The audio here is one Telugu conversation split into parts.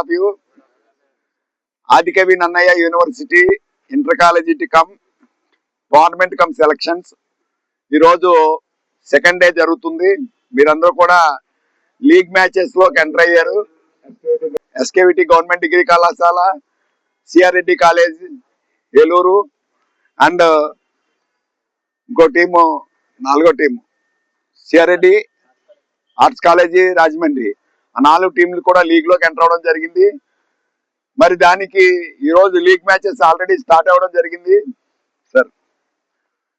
Of you Adikavi Nannaya university inter college cum government cum selections. ఈరోజు సెకండ్ డే జరుగుతుంది. మీరందరూ కూడా లీగ్ మ్యాచెస్లోకి ఎంటర్ అయ్యారు. ఎస్కేవిటి గవర్నమెంట్ డిగ్రీ కళాశాల CR Reddy college Eluru and ఇంకో టీము నాలుగో team. CR Reddy arts college Rajahmundry. ఆ నాలుగు టీంలు కూడా లీగ్లోకి ఎంటర్ అవడం జరిగింది. మరి దానికి ఈ రోజు లీగ్ మ్యాచెస్ ఆల్రెడీ స్టార్ట్ అవ్వడం జరిగింది. Sir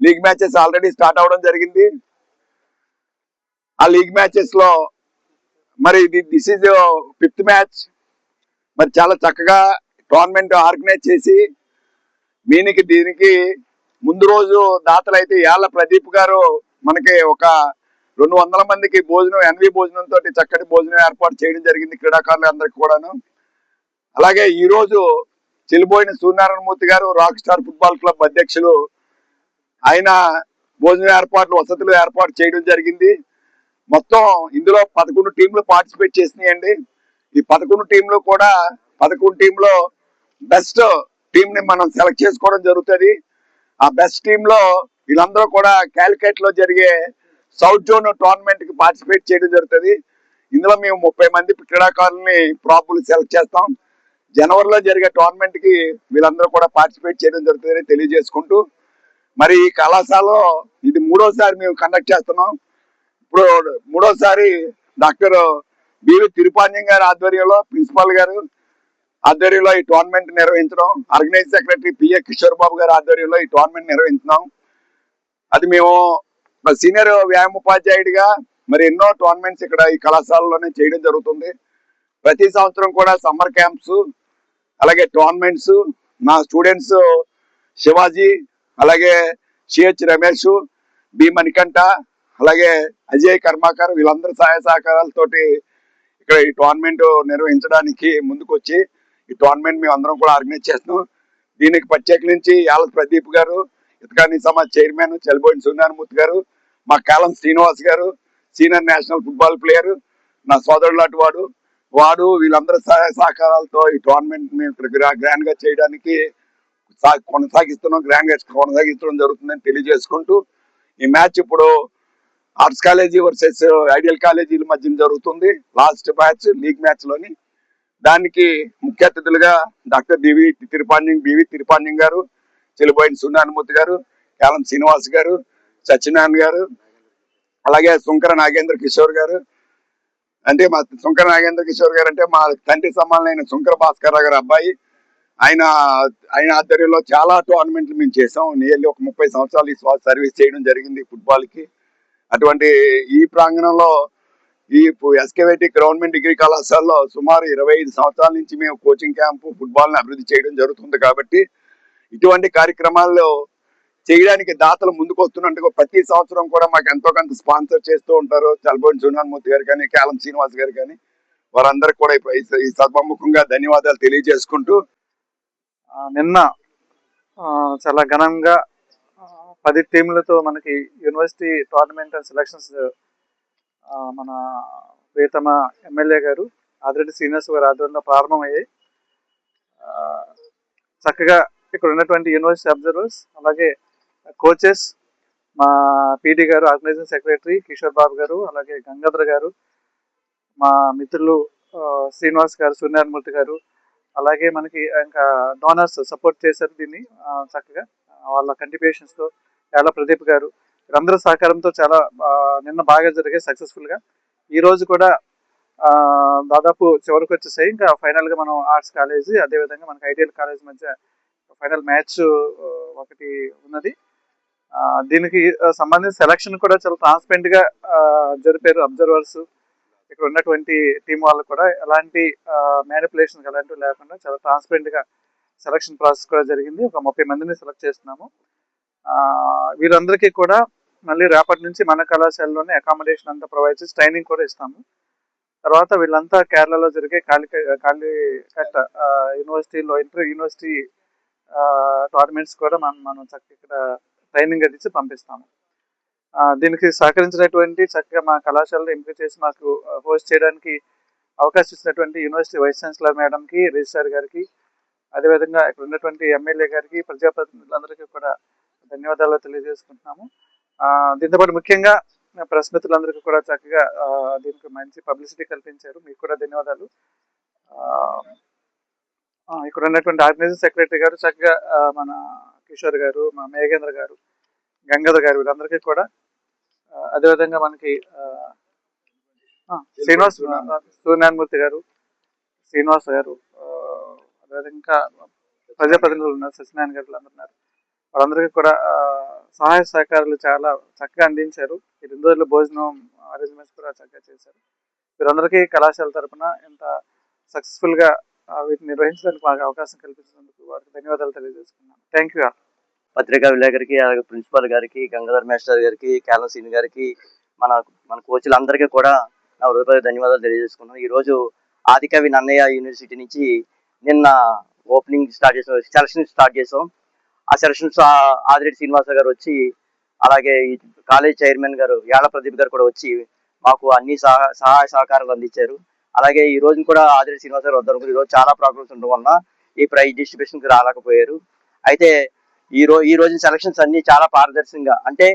league matches already start అవ్వడం జరిగింది. ఆ లీగ్ మ్యాచెస్లో మరి ఇది దిస్ ఇస్ ఫిఫ్త్ మ్యాచ్ మరి చాలా చక్కగా టోర్నమెంట్ ఆర్గనైజ్ చేసి దీనికి దీనికి ముందు రోజు దాతలు అయితే యాళ్ళ ప్రదీప్ గారు మనకి ఒక రెండు వందల మందికి భోజనం ఎన్వి భోజనంతో చక్కటి భోజనం ఏర్పాటు చేయడం జరిగింది క్రీడాకారులు అందరికి కూడాను. అలాగే ఈ రోజు చెలిపోయిన సూర్యనారాయణమూర్తి గారు రాక్ స్టార్ ఫుట్బాల్ క్లబ్ అధ్యక్షులు ఆయన భోజన ఏర్పాట్లు వసతులు ఏర్పాటు చేయడం జరిగింది. మొత్తం ఇందులో పదకొండు టీంలు పార్టిసిపేట్ చేసినాయండి. ఈ పదకొండు టీంలు కూడా పదకొండు టీంలో బెస్ట్ టీంని మనం సెలెక్ట్ చేసుకోవడం జరుగుతుంది. ఆ బెస్ట్ టీంలో వీళ్ళందరూ కూడా క్యాలికట్లో జరిగే సౌత్ జోన్ టోర్నమెంట్కి పార్టిసిపేట్ చేయడం జరుగుతుంది. ఇందులో మేము ముప్పై మంది క్రీడాకారుల్ని ప్రాపులు సెలెక్ట్ చేస్తాం. జనవరిలో జరిగే టోర్నమెంట్కి వీళ్ళందరూ కూడా పార్టిసిపేట్ చేయడం జరుగుతుందని తెలియజేసుకుంటూ మరి ఈ కళాశాలలో ఇది మూడోసారి మేము కండక్ట్ చేస్తున్నాం. ఇప్పుడు మూడోసారి డాక్టర్ బివి తిరుపాంజం గారి ఆధ్వర్యంలో ప్రిన్సిపాల్ గారు ఆధ్వర్యంలో ఈ టోర్నమెంట్ నిర్వహించడం organise secretary PA Kishore Babu గారి ఆధ్వర్యంలో ఈ టోర్నమెంట్ నిర్వహించినాం అది మేము సీనియర్ వ్యాయామ ఉపాధ్యాయుడిగా మరి ఎన్నో టోర్నమెంట్స్ ఇక్కడ ఈ కళాశాలలోనే చేయడం జరుగుతుంది. ప్రతి సంవత్సరం కూడా సమ్మర్ క్యాంప్స్ అలాగే టోర్నమెంట్స్ నా స్టూడెంట్స్ శివాజీ అలాగే సిహెచ్ రమేష్ బి మణికంఠ అలాగే అజయ్ కర్మాకర్ వీళ్ళందరూ సహాయ సహకారాలతోటి ఇక్కడ ఈ టోర్నమెంట్ నిర్వహించడానికి ముందుకు వచ్చి ఈ టోర్నమెంట్ మేము అందరం కూడా ఆర్గనైజ్ చేస్తున్నాం. దీనికి ప్రత్యేక నుంచి యాల ప్రదీప్ గారు ఇతకాని సమాజ్ చైర్మన్ చెలబోయిన సూర్యనారాయణమూర్తి గారు మా కాలం శ్రీనివాస్ గారు సీనియర్ నేషనల్ ఫుట్బాల్ ప్లేయర్ నా సోదరుడు లాంటి వాడు. వాడు వీళ్ళందరూ సహాయ సహకారాలతో ఈ టోర్నమెంట్ మేము గ్రాండ్గా చేయడానికి సా- కొనసాగిస్తున్నాం గ్రాండ్గా కొనసాగించడం జరుగుతుందని తెలియజేసుకుంటూ ఈ మ్యాచ్ ఇప్పుడు ఆర్ట్స్ కాలేజీ వర్సెస్ ఐడియల్ కాలేజీల మధ్య జరుగుతుంది. లాస్ట్ మ్యాచ్ లీగ్ మ్యాచ్లోని. దానికి ముఖ్య అతిథులుగా doctor DV Tirupanjam BV Tirupanjam గారు చెలిపోయిన సున్నానుమూర్తి గారు కేలం శ్రీనివాస్ గారు సత్యనారాయణ గారు అలాగే శుంకర నాగేంద్ర కిషోర్ గారు. అంటే మా శుంకర నాగేంద్ర కిషోర్ గారు అంటే మా తండ్రి సమానమైన శుంకర భాస్కర్ గారు గారి అబ్బాయి. ఆయన ఆయన ఆధ్వర్యంలో చాలా టోర్నమెంట్లు మేము చేసాం నియర్లీ ఒక ముప్పై సంవత్సరాలు ఈ సర్వీస్ చేయడం జరిగింది ఫుట్బాల్కి. అటువంటి ఈ ప్రాంగణంలో ఈ ఎస్కేవేటి గవర్నమెంట్ డిగ్రీ కళాశాలలో సుమారు ఇరవై ఐదు సంవత్సరాల నుంచి మేము కోచింగ్ క్యాంపు ఫుట్బాల్ని అభివృద్ధి చేయడం జరుగుతుంది కాబట్టి ఇటువంటి కార్యక్రమాల్లో చేయడానికి దాతలు ముందుకు వస్తున్నట్టుగా ప్రతి సంవత్సరం కూడా మాకు ఎంతో కొంత స్పాన్సర్ చేస్తూ ఉంటారు. చల్బోని సునాన్మూర్తి గారు కానీ కేలం శ్రీనివాస్ గారు కానీ వారందరికి కూడా ఈ- సర్వముఖంగా ధన్యవాదాలు తెలియజేసుకుంటూ నిన్న చాలా ఘనంగా పది టీంలతో మనకి యూనివర్సిటీ టోర్నమెంట్ అండ్ సెలక్షన్స్ మన ప్రియతమ ఎమ్మెల్యే గారు ఆదిరెడ్డి శ్రీనివాస్ గారు ఆధ్వర్యంలో ప్రారంభమయ్యాయి. చక్కగా ఇక్కడ ఉన్నటువంటి యూనివర్సిటీ అబ్జర్వర్స్ అలాగే కోచెస్ మా పీటీ గారు ఆర్గనైజింగ్ సెక్రటరీ కిషోర్ బాబు గారు అలాగే గంగాధర్ గారు మా మిత్రులు శ్రీనివాస్ గారు సూర్యనారాయణమూర్తి గారు అలాగే మనకి ఇంకా డోనర్స్ సపోర్ట్ చేశారు దీన్ని చక్కగా. వాళ్ళ కంటిపేషన్స్తో చాలా ప్రదీప్ గారు వీరందరూ సహకారంతో చాలా నిన్న బాగా జరిగాయి సక్సెస్ఫుల్గా ఈరోజు కూడా దాదాపు చివరికి వచ్చేసాయి. ఇంకా ఫైనల్గా మనం ఆర్ట్స్ కాలేజీ అదేవిధంగా మనకి ఐటీఎల్ కాలేజ్ మధ్య ఫైనల్ మ్యాచ్ ఒకటి ఉన్నది. దీనికి సంబంధించిన సెలక్షన్ కూడా చాలా ట్రాన్స్పరెంట్గా జరిపారు అబ్జర్వర్స్. ఇక్కడ ఉన్నటువంటి టీం వాళ్ళు కూడా ఎలాంటి మ్యానిపులేషన్ అలాంటివి లేకుండా చాలా ట్రాన్స్పరెంట్గా సెలక్షన్ ప్రాసెస్ కూడా జరిగింది. ఒక ముప్పై మందిని సెలెక్ట్ చేస్తున్నాము. వీళ్ళందరికీ వీరందరికీ కూడా మళ్ళీ రేపటి నుంచి మన కళాశాలలోనే అకామిడేషన్ అంతా ప్రొవైడ్ చేసి ట్రైనింగ్ కూడా ఇస్తాము. తర్వాత వీళ్ళంతా కేరళలో జరిగే కాళీ కాళీకట్ ఆ, యూనివర్సిటీలో ఇంటర్ యూనివర్సిటీ టోర్నమెంట్స్ కూడా మనం మనం చక్కగా ఇక్కడ ట్రైనింగ్ అది ఇచ్చి పంపిస్తాము దీనికి సహకరించినటువంటి చక్కగా మా కళాశాలలో ఎంపిక చేసి మాకు హోస్ట్ చేయడానికి అవకాశం ఇచ్చినటువంటి యూనివర్సిటీ వైస్ ఛాన్సలర్ మేడంకి రిజిస్ట్రార్ గారికి అదేవిధంగా ఇక్కడ ఉన్నటువంటి ఎమ్మెల్యే గారికి ప్రజాప్రతినిధులందరికీ కూడా ధన్యవాదాలు తెలియజేసుకుంటున్నాము. దీంతో పాటు ముఖ్యంగా ప్రెస్ మిత్రులందరికీ కూడా చక్కగా దీనికి మంచి పబ్లిసిటీ కల్పించారు. మీకు కూడా ధన్యవాదాలు. ఆ, ఇక్కడ ఉన్నటువంటి ఆర్గనైజింగ్ సెక్రటరీ గారు చక్కగా మన కిషోర్ గారు మా మేఘేంద్ర గారు గంగాధర్ గారు వీళ్ళందరికీ కూడా అదేవిధంగా మనకి శ్రీనివాస్ సూర్యనారాయణమూర్తి గారు శ్రీనివాస్ గారు అదేవిధంగా ఇంకా ప్రజాప్రతినిధులు ఉన్నారు సత్యనారాయణ గారు వీళ్ళందరూ ఉన్నారు. వాళ్ళందరికీ కూడా సహాయ సహకారాలు చాలా చక్కగా అందించారు. ఈ రెండు రోజుల భోజనం అరేంజ్మెంట్స్ కూడా చక్కగా చేశారు. వీరందరికీ కళాశాల తరపున ఇంత సక్సెస్ఫుల్గా ఆ, వీటిని నిర్వహించడానికి మాకు అవకాశం కల్పించినందుకు వారికి ధన్యవాదాలు తెలియజేసుకున్నాను. థ్యాంక్ యూ పత్రికా విలేకరికి అలాగే ప్రిన్సిపాల్ గారికి గంగాధర్ మేస్టర్ గారికి కేలం సీన్ గారికి మన మన కోచ్లందరికీ కూడా నా హృదయ ధన్యవాదాలు తెలియజేసుకున్నాను. ఈ రోజు ఆదికవి నన్నయ్య యూనివర్సిటీ నుంచి నిన్న ఓపెనింగ్ స్టార్ట్ చేసాం సెలక్షన్ స్టార్ట్ చేసాం. ఆ సెలక్షన్స్ ఆదిరెడ్డి శ్రీనివాస గారు వచ్చి అలాగే ఈ కాలేజ్ చైర్మన్ గారు యాళ ప్రదీప్ గారు కూడా వచ్చి మాకు అన్ని సహాయ సహాయ సహకారాలు అందించారు. అలాగే ఈ రోజు కూడా ఆదిరి శ్రీనివాస గారు వద్దరు. ఈ రోజు చాలా ప్రాబ్లమ్స్ ఉండడం వలన ఈ ప్రైజ్ డిస్ట్రిబ్యూషన్కి రాలేకపోయారు. అయితే ఈ రోజు ఈ రోజు సెలక్షన్స్ అన్ని చాలా పారదర్శకంగా అంటే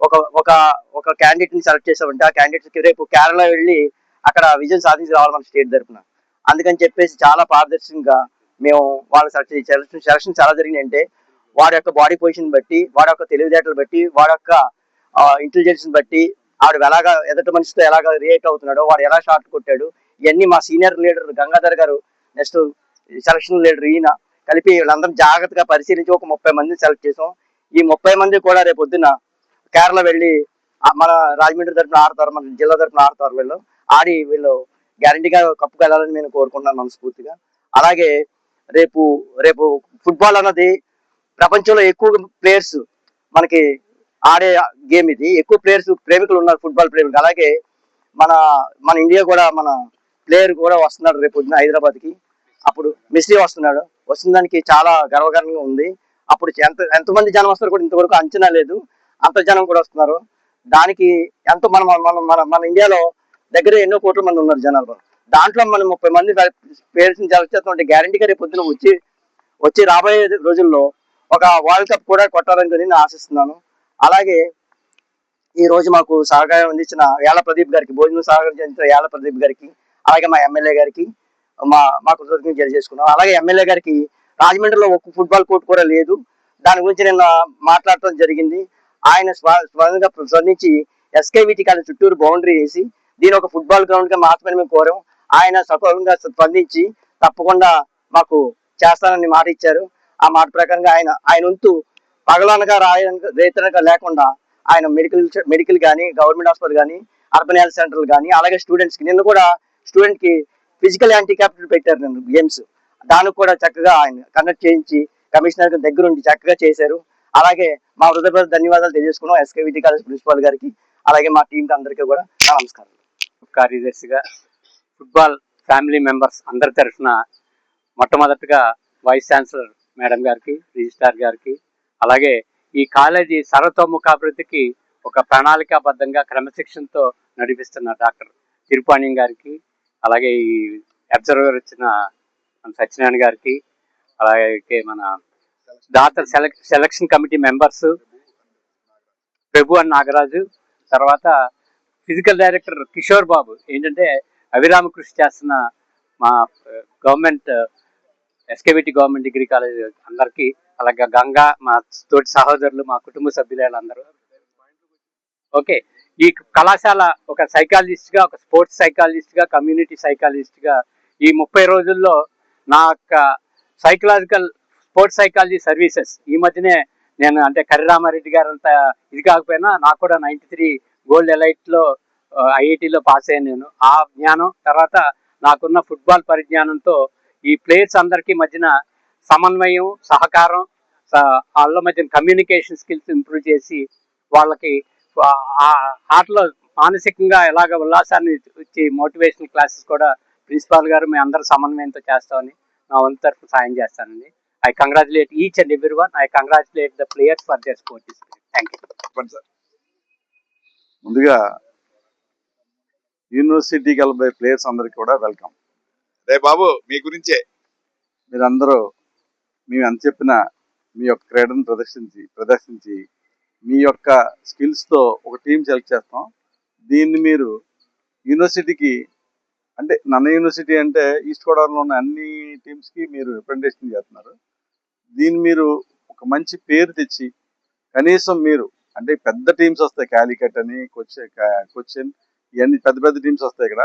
ఒక ఒక ఒక క్యాండిడేట్ని సెలెక్ట్ చేసామంటే ఆ క్యాండిడేట్కి రేపు కేరళ వెళ్ళి అక్కడ విజయం సాధించి రావాలి మన స్టేట్ తరఫున అందుకని చెప్పేసి చాలా పారదర్శకంగా మేము వాళ్ళ సెలక్షన్ సెలక్షన్ సెలక్షన్స్ ఎలా జరిగినాయి అంటే వాడి యొక్క బాడీ పొజిషన్ బట్టి వాడి యొక్క తెలివితేటలు బట్టి వాడి యొక్క ఇంటెలిజెన్స్ బట్టి ఆడు ఎలాగా ఎదటి మనిషితో ఎలాగా రియేట్ అవుతున్నాడో వాడు ఎలా షార్ట్ కొట్టాడు ఇవన్నీ మా సీనియర్ లీడర్ గంగాధర్ గారు నెక్స్ట్ సెలక్షన్ లీడర్ ఈయన కలిపి వీళ్ళందరం జాగ్రత్తగా పరిశీలించి ఒక ముప్పై మందిని సెలెక్ట్ చేసాం. ఈ ముప్పై మంది కూడా రేపు పొద్దున్న కేరళ వెళ్ళి మన రాజమండ్రి తరఫున ఆడతారు మన జిల్లా తరఫున ఆడతారు వీళ్ళు. ఆడి వీళ్ళు గ్యారంటీగా కప్పుకు వెళ్ళాలని నేను కోరుకుంటున్నాను మనస్ఫూర్తిగా. అలాగే రేపు రేపు ఫుట్బాల్ అన్నది ప్రపంచంలో ఎక్కువ ప్లేయర్స్ మనకి ఆడే గేమ్ ఇది. ఎక్కువ ప్లేయర్స్ ప్రేమికులు ఉన్నారు ఫుట్బాల్ ప్రేమికులు. అలాగే మన మన ఇండియా కూడా మన ప్లేయర్ కూడా వస్తున్నాడు రేపు పొద్దున హైదరాబాద్కి. అప్పుడు మిస్రీ వస్తున్నాడు. వస్తున్న దానికి చాలా గర్వకారణంగా ఉంది. అప్పుడు ఎంత ఎంతమంది జనం వస్తారు కూడా ఇంతవరకు అంచనా లేదు. అంత జనం కూడా వస్తున్నారు. దానికి ఎంతో మనం మన మన మన ఇండియాలో దగ్గర ఎన్నో కోట్ల మంది ఉన్నారు జనాలు దాంట్లో మనం ముప్పై మంది పేరెంట్స్ సెలెక్ట్ చేస్తుంటే గ్యారంటీగా రేపు పొద్దున వచ్చి వచ్చి రాబోయే రోజుల్లో ఒక వరల్డ్ కప్ కూడా కొట్టాలని నేను ఆశిస్తున్నాను. అలాగే ఈ రోజు మాకు సహకారం అందించిన యాల ప్రదీప్ గారికి భోజనం సహకారం అందించిన యాల ప్రదీప్ గారికి అలాగే మా ఎమ్మెల్యే గారికి మా మా కృతజ్ఞతలు తెలియజేసుకున్నాం. అలాగే ఎమ్మెల్యే గారికి రాజమండ్రిలో ఒక్క ఫుట్బాల్ కోర్టు కూడా లేదు. దాని గురించి నిన్న మాట్లాడటం జరిగింది. ఆయన స్వ- స్వయంగా స్పందించి ఎస్కేవిటి కాలేజ్ చుట్టూరు బౌండరీ వేసి దీని ఒక ఫుట్బాల్ గ్రౌండ్గా మార్చమని మేము కోరాం ఆయన సఫలంగా స్పందించి తప్పకుండా మాకు చేస్తానని మాట ఇచ్చారు. ఆ మాట ప్రకారంగా ఆయన ఆయన వంతు పగలనగా రాయనగా రేతనగా లేకుండా ఆయన మెడికల్ మెడికల్ కానీ గవర్నమెంట్ హాస్పిటల్ కానీ అర్బన్ హెల్త్ సెంటర్లు కానీ అలాగే స్టూడెంట్స్కి నిన్న కూడా స్టూడెంట్కి ఫిజికల్ హ్యాండిక్యాప్టెడ్ పెట్టారు నేను గేమ్స్ దానికి కూడా చక్కగా ఆయన కండక్ట్ చేయించి కమిషనర్ దగ్గరుండి దగ్గర ఉండి చక్కగా చేశారు. అలాగే మా హృదయపూర్వక ధన్యవాదాలు తెలియజేసుకున్నాం ఎస్కేవిటి కాలేజ్ ప్రిన్సిపాల్ గారికి. అలాగే మా టీం అందరికీ కూడా నమస్కారం. కార్యదర్శిగా ఫుట్బాల్ ఫ్యామిలీ మెంబర్స్ అందరి తరఫున మొట్టమొదటిగా వైస్ ఛాన్సలర్ మేడం గారికి రిజిస్ట్రార్ గారికి అలాగే ఈ కాలేజీ సర్వతోముఖాభివృద్ధికి ఒక ప్రణాళికాబద్ధంగా క్రమశిక్షణతో నడిపిస్తున్న డాక్టర్ తిరుపాణ్యం గారికి అలాగే ఈ అబ్జర్వర్ వచ్చిన మన సత్యనారాయణ గారికి అలాగే మన దాతర్ సెలక్ selection committee members Prabhu and Nagaraju తర్వాత ఫిజికల్ డైరెక్టర్ కిషోర్ బాబు ఏంటంటే అవిరామ కృషి చేస్తున్న మా government SKVT government degree college అందరికీ అలాగే గంగా మా తోటి సహోదరులు మా కుటుంబ సభ్యులు అందరూ. ఓకే. ఈ కళాశాల ఒక సైకాలజిస్ట్గా ఒక స్పోర్ట్స్ సైకాలజిస్ట్గా కమ్యూనిటీ సైకాలజిస్ట్గా ఈ ముప్పై రోజుల్లో నా యొక్క సైకలాజికల్ స్పోర్ట్స్ సైకాలజీ సర్వీసెస్ ఈ మధ్యనే నేను అంటే కరిరామారెడ్డి గారు అంత ఇది కాకపోయినా నాకు కూడా నైన్టీ త్రీ గోల్డ్ ఎలైట్లో ఐఐటిలో పాస్ అయ్యాను నేను. ఆ జ్ఞానం తర్వాత నాకున్న ఫుట్బాల్ పరిజ్ఞానంతో ఈ ప్లేయర్స్ అందరికీ మధ్యన సమన్వయం సహకారం వాళ్ళ మధ్యన కమ్యూనికేషన్ స్కిల్స్ ఇంప్రూవ్ చేసి వాళ్ళకి ఆటలో మానసికంగా ఎలాగ ఉల్లాసాన్ని ఇచ్చి మోటివేషనల్ క్లాసెస్ కూడా ప్రిన్సిపాల్ గారు మేము అందరూ సమన్వయంతో చేస్తామని నా వంతు తరఫు సాయం చేస్తానండి. I congratulate each and every one. I congratulate the players for their sport thank you. Sir. ముందుగా యూనివర్సిటీకి వెళ్ళబోయే ప్లేయర్స్ అందరికి కూడా వెల్కమ్. రే బాబు మీ గురించే. మీరందరూ మేము ఎంత చెప్పినా మీ యొక్క క్రీడను ప్రదర్శించి ప్రదర్శించి మీ యొక్క స్కిల్స్తో ఒక టీం సెలెక్ట్ చేస్తాం. దీన్ని మీరు యూనివర్సిటీకి అంటే నన్న యూనివర్సిటీ అంటే ఈస్ట్ గోదావరిలో ఉన్న అన్ని టీమ్స్కి మీరు రిప్రజెంటేషన్ చేస్తున్నారు. దీన్ని మీరు ఒక మంచి పేరు తెచ్చి కనీసం మీరు అంటే పెద్ద టీమ్స్ వస్తాయి క్యాలికట్ అని కొచ్చి కొచ్చిన్ ఇవన్నీ పెద్ద పెద్ద టీమ్స్ వస్తాయి ఇక్కడ.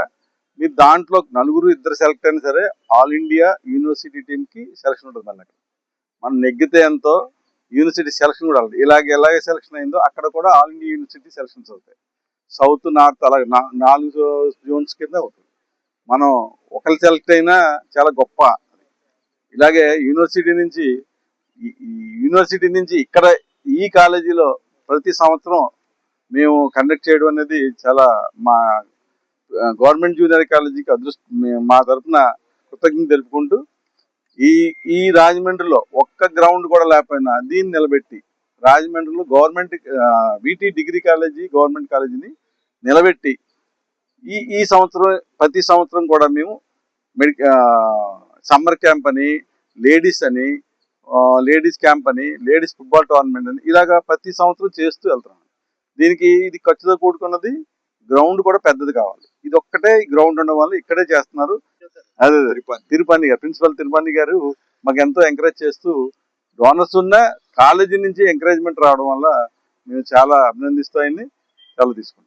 మీరు దాంట్లో నలుగురు ఇద్దరు సెలెక్ట్ అయినా సరే ఆల్ ఇండియా యూనివర్సిటీ టీంకి సెలక్షన్ ఉంటుంది అన్నట్టు మనం నెగ్గితే ఎంతో యూనివర్సిటీ సెలక్షన్ కూడా ఉంటుంది ఇలాగ ఎలాగే సెలక్షన్ అయిందో అక్కడ కూడా ఆల్ ఇండియా యూనివర్సిటీ సెలక్షన్స్ అవుతాయి. సౌత్ నార్త్ అలాగే నాలుగు జోన్స్ కింద అవుతుంది మనం ఒకరు సెలెక్ట్ అయినా చాలా గొప్ప. ఇలాగే యూనివర్సిటీ నుంచి యూనివర్సిటీ నుంచి ఇక్కడ ఈ కాలేజీలో ప్రతి సంవత్సరం మేము కండక్ట్ చేయడం అనేది చాలా మా గవర్నమెంట్ జూనియర్ కాలేజీకి అదృష్ట మా తరఫున కృతజ్ఞత తెలుపుకుంటూ ఈ ఈ రాజమండ్రిలో ఒక్క గ్రౌండ్ కూడా లేకపోయినా దీన్ని నిలబెట్టి రాజమండ్రిలో government VT degree college government కాలేజీని నిలబెట్టి ఈ ఈ సంవత్సరం ప్రతి సంవత్సరం కూడా మేము మెడి సమ్మర్ క్యాంప్ అని లేడీస్ అని లేడీస్ క్యాంప్ అని లేడీస్ ఫుట్బాల్ టోర్నమెంట్ అని ఇలాగా ప్రతి సంవత్సరం చేస్తూ వెళ్తున్నాం. దీనికి ఇది ఖర్చుతో కూడుకున్నది గ్రౌండ్ కూడా పెద్దది కావాలి. ఇది ఒక్కటే గ్రౌండ్ ఉండడం వల్ల ఇక్కడే చేస్తున్నారు. అదే అదే. తిరుపతి. గారు ప్రిన్సిపల్ తిరుపతి గారు మాకు ఎంతో ఎంకరేజ్ చేస్తూ డోనర్స్ ఉన్న కాలేజీ నుంచి ఎంకరేజ్మెంట్ రావడం వల్ల మేము చాలా అభినందిస్తూ ఆయన్ని చాలా తీసుకుంటాం